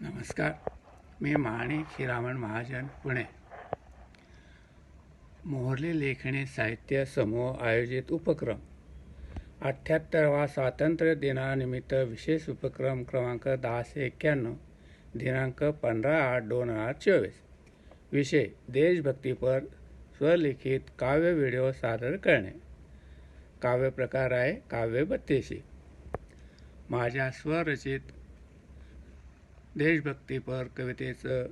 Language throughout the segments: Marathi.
नमस्कार. मी माणिक हिरामण महाजन पुणे. मोहरली लेखणी साहित्य समूह आयोजित उपक्रम. अठ्ठ्याहत्तरवा स्वातंत्र्य दिनानिमित्त विशेष उपक्रम क्रमांक दहाशे एक्क्याण्णव दिनांक पंधरा आठ दोन हजार चोवीस. विषय देशभक्तीपर स्वलिखित काव्य व्हिडिओ सादर करणे. काव्य प्रकार आहे काव्य बत्तीशी. माझ्या स्वरचित देशभक्तीपर कवितेचं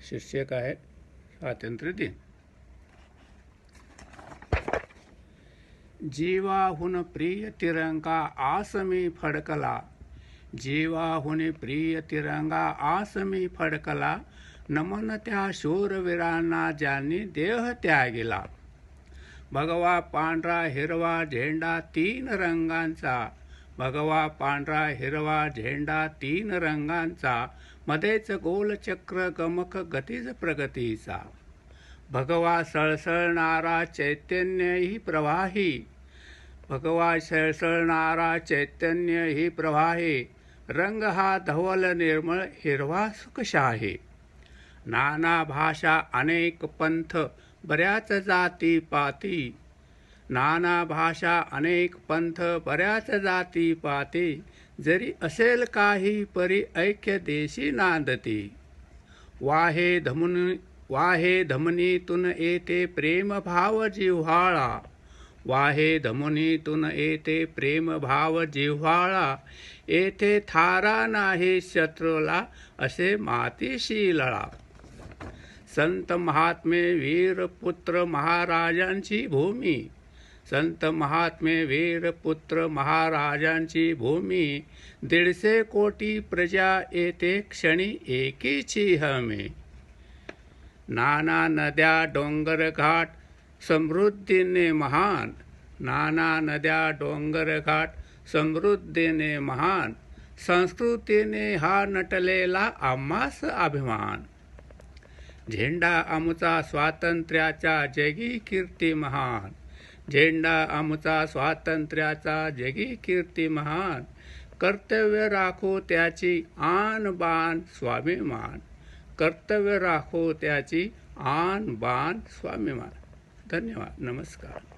शीर्षक आहे स्वातंत्र्य दिन. जीवाहून प्रिय तिरंगा आसमी फडकला. जीवाहून प्रिय तिरंगा आसमी फडकला. नमन त्या शूरवीरांना ज्यांनी देह त्यागिला. भगवा पांढरा हिरवा झेंडा तीन रंगांचा. भगवा पांढरा हिरवा झेंडा तीन रंगांचा मध्येच गोलचक्र गमक गतीज प्रगतीचा. भगवा सळसळणारा चैतन्यही प्रवाही. भगवा सळसळणारा चैतन्यही प्रवाही. रंग हा धवल निर्मळ हिरवा सुखशाही. नाना भाषा अनेक पंथ बऱ्याच जाती पाती. नाना भाषा अनेक पंथ बऱ्याच जाती पाती. जरी असेल काही परी ऐक्य देशी नांदती. वाहे धमनी वाहे धमनीतून येते प्रेम भाव जिव्हाळा. वाहे धमनीतून येते प्रेम भाव जिव्हाळा. येथे थारा नाही शत्रूला असे मातीशी लळा संत महात्मे वीर पुत्र महाराजांची भूमी. संत महात्मे वीर पुत्र महाराजांची भूमी दीडशे कोटी प्रजा येते क्षणी एकीची हमी. नाना नद्या डोंगर घाट समृद्धीने महान. नाना नद्या डोंगर घाट समृद्धीने महान. संस्कृतीने हा नटलेला आम्हास अभिमान. झेंडा आमचा स्वातंत्र्याचा जगी कीर्ती महान. झेंडा आमचा स्वातंत्र्याचा जगी कीर्ती महान. कर्तव्य राखो त्याची आन बाण स्वाभिमान. कर्तव्य राखो त्याची आन बाण स्वाभिमान. धन्यवाद. नमस्कार.